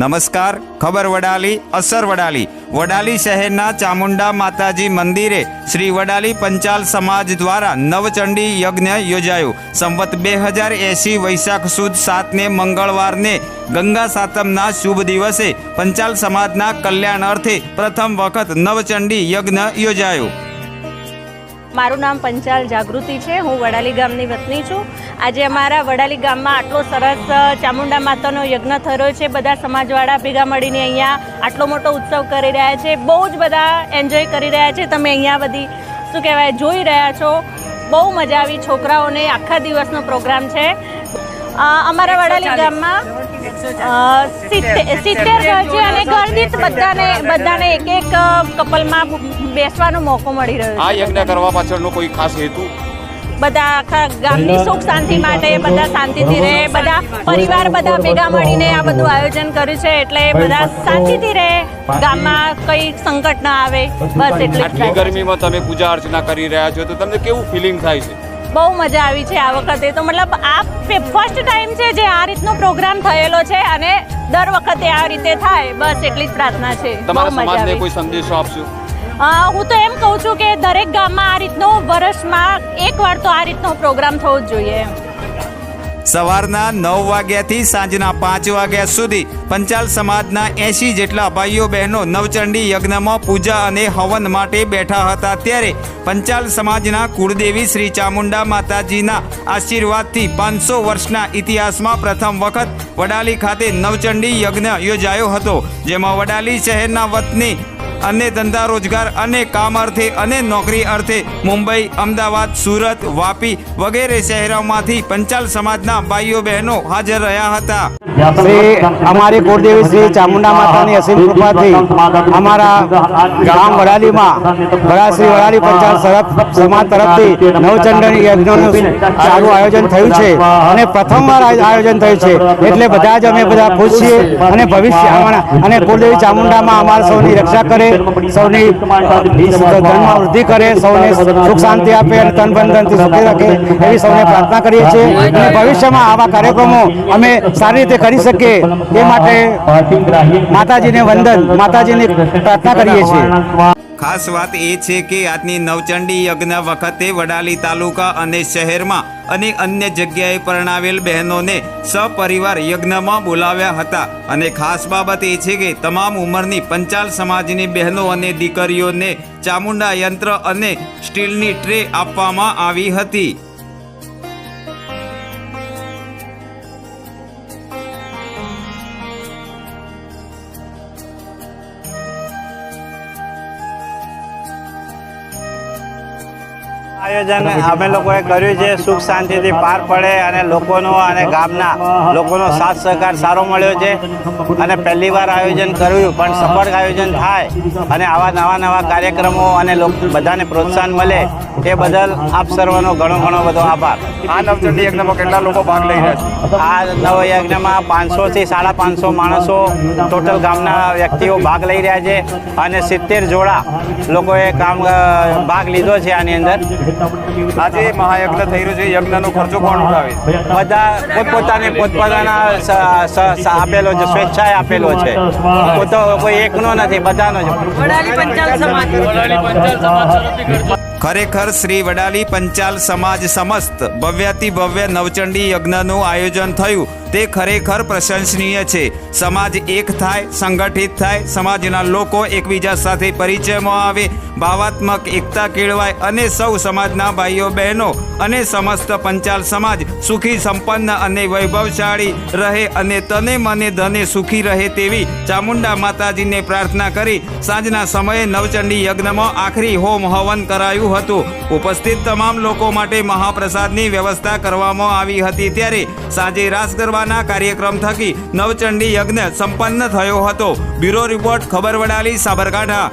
નમસ્કાર, ખબર વડાલી, અસર વડાલી. વડાલી શહેરના ચામુંડા માતાજી મંદિરે શ્રી વડાલી પંચાલ સમાજ દ્વારા નવચંડી યજ્ઞ યોજાયો. સંવત બે હજાર એંસી વૈશાખ સુદ સાતને મંગળવારને ગંગા સાતમના શુભ દિવસે પંચાલ સમાજના કલ્યાણ અર્થે પ્રથમ વખત નવચંડી યજ્ઞ યોજાયો. મારું નામ પંચાલ જાગૃતિ છે હું વડાલી ગામની વતની છું. આજે અમારા વડાલી ગામમાં આટલો સરસ ચામુંડા માતાનો યજ્ઞ થયો છે. બધા સમાજવાળા ભેગા મળીને અહીંયા આટલો મોટો ઉત્સવ કરી રહ્યા છે. બહુ જ બધા એન્જોય કરી રહ્યા છે. તમે અહીંયા બધી શું કહેવાય જોઈ રહ્યા છો. બહુ મજા આવી. છોકરાઓને આખા દિવસનો પ્રોગ્રામ છે. અમારા વડાલી ગામમાં સિત્તેર ઘર છે અને ઘરદીઠ બધાને બધાને એક એક કપલમાં બેસવાનો મોકો મળી રહ્યો છે આ યજ્ઞ કરવા પાછળનો કોઈ ખાસ હેતુ? બધા આખા ગામની સુખ શાંતિ માટે બધા શાંતિથી રહે બધા પરિવાર બધા ભેગા મળીને આ બધું આયોજન કર્યું છે એટલે બધા શાંતિથી રહે ગામમાં કઈ સંકટ ના આવે બસ એટલે આટલી ગરમીમાં તમે પૂજા અર્ચના કરી રહ્યા છો તો તમને કેવું ફિલિંગ થાય છે? બહુ મજા આવી છે આ વખતે. તો મતલબ આ ફર્સ્ટ ટાઈમ છે જે આ રીતનો પ્રોગ્રામ થયેલો છે અને દર વખતે આ રીતે થાય. બસ એટલી જ પ્રાર્થના છે. તમારા મજા સમાજને કોઈ સંદેશો આપશો? હું તો એમ કહું છું કે દરેક ગામમાં આ રીતનો વર્ષમાં એક વાર તો આ રીતનો પ્રોગ્રામ થવો જ જોઈએ. એમ સવારના નવ વાગ્યાથી સાંજના પાંચ વાગ્યા સુધી પંચાલ સમાજના એંશી જેટલા ભાઈઓ બહેનો નવચંડી યજ્ઞમાં પૂજા અને હવન માટે બેઠા હતા ત્યારે પંચાલ સમાજના કુળદેવી શ્રી ચામુંડા માતાજીના આશીર્વાદથી પાંચસો વર્ષના ઇતિહાસમાં પ્રથમ વખત વડાલી ખાતે નવચંડી યજ્ઞ યોજાયો હતો, જેમાં વડાલી શહેરના વતની અને ધંધા રોજગાર અને કામ અર્થે અને નોકરી અર્થે મુંબઈ, અમદાવાદ, સુરત, વાપી વગેરે શહેરોમાંથી પંચાલ સમાજના ભાઈઓ બહેનો હાજર રહ્યા હતા. શ્રી અમારી કુળદેવી શ્રી ચામુંડા માતાની અસીમ કૃપાથી અમારા ગામ વડાલીમાં વડા શ્રી વડાલી પંચાયત સરફ સમાજ તરફથી નવચંદન યજ્ઞનું સારું આયોજન થયું છે અને પ્રથમવાર આયોજન થયું છે એટલે બધા જ અમે બધા ખુશ છીએ અને ભવિષ્ય અમારા અને કુળદેવી ચામુંડામાં અમારા સૌની રક્ષા કરે સૌની ધનમાં વૃદ્ધિ કરે સૌને સુખ શાંતિ આપે અને તન બંધનથી સુખી રાખે એવી સૌને પ્રાર્થના કરીએ છીએ અને ભવિષ્યમાં આવા કાર્યક્રમો અમે સારી રીતે કરી શકે એ માટે માતાજીને વંદન, માતાજીને પ્રાર્થના કરીએ છીએ. ખાસ વાત એ છે કે આજની નવચંડી યજ્ઞ વખતે વડાલી તાલુકા અને શહેરમાં અને અન્ય જગ્યાએ પરણાવેલ બહેનોને સપરિવાર યજ્ઞમાં બોલાવ્યા હતા. અને ખાસ બાબત એ છે કે તમામ ઉંમરની પંચાલ સમાજની બહેનો અને દીકરીઓને ચામુંડા યંત્ર અને સ્ટીલની ટ્રે આપવામાં આવી હતી. આયોજન અમે લોકોએ કર્યું છે. સુખ શાંતિથી પાર પડે અને લોકોનો અને ગામના લોકોનો સાથ સહકાર સારો મળ્યો છે. અને પહેલી વાર આયોજન કર્યું પણ સફળ આયોજન થાય અને આવા નવા નવા કાર્યક્રમો અને બધાને પ્રોત્સાહન મળે એ બદલ આપ સર્વનો ઘણો ઘણો બધો આભાર. આ નવચંડી યજ્ઞમાં કેટલા લોકો ભાગ લઈ રહ્યા છે? આ નવયજ્ઞમાં પાંચસો થી સાડા પાંચસો માણસો ટોટલ ગામના વ્યક્તિઓ ભાગ લઈ રહ્યા છે. અને સિત્તેર જોડા લોકોએ કામ ભાગ લીધો છે આની અંદર. આજે મહાયજ્ઞ થઈ રહ્યો છે યજ્ઞનો ખર્ચો કોણ ઉઠાવે? બધા પોતપોતાને પોતપોતાના આપેલો છે સ્વેચ્છાએ આપેલો છે. પોતો કોઈ એકનો નથી બધાનો છે. ખરેખર શ્રી વડાલી પંચાલ સમાજ સમસ્ત ભવ્યાતિ ભવ્ય નવચંડી યજ્ઞનું આયોજન થયું. તે ખરેખર પ્રશંસનીય છે. સમાજ એક થાય, સંગઠિત થાય, સમાજના લોકો એકબીજા સાથે પરિચયમાં આવે, ભાવાત્મક એકતા કેળવાય અને સૌ સમાજના ભાઈઓ, બહેનો અને સમસ્ત પંચાલ સમાજ સુખી, સંપન્ન અને વૈભવશાળી રહે અને તને મને ધને સુખી રહે તેવી ચામુંડા માતાજીને પ્રાર્થના કરી સાંજના સમયે નવચંડી યજ્ઞમાં આખરી હોમ હવન કરાયું હતું. ઉપસ્થિત તમામ લોકો માટે મહાપ્રસાદની વ્યવસ્થા કરવામાં આવી હતી. ત્યારે સાંજે રાસ ગરબાના કાર્યક્રમ થકી નવચંડી યજ્ઞ સંપન્ન થયો હતો. બ્યુરો રિપોર્ટ ખબર વડાલી સાબરકાંઠા.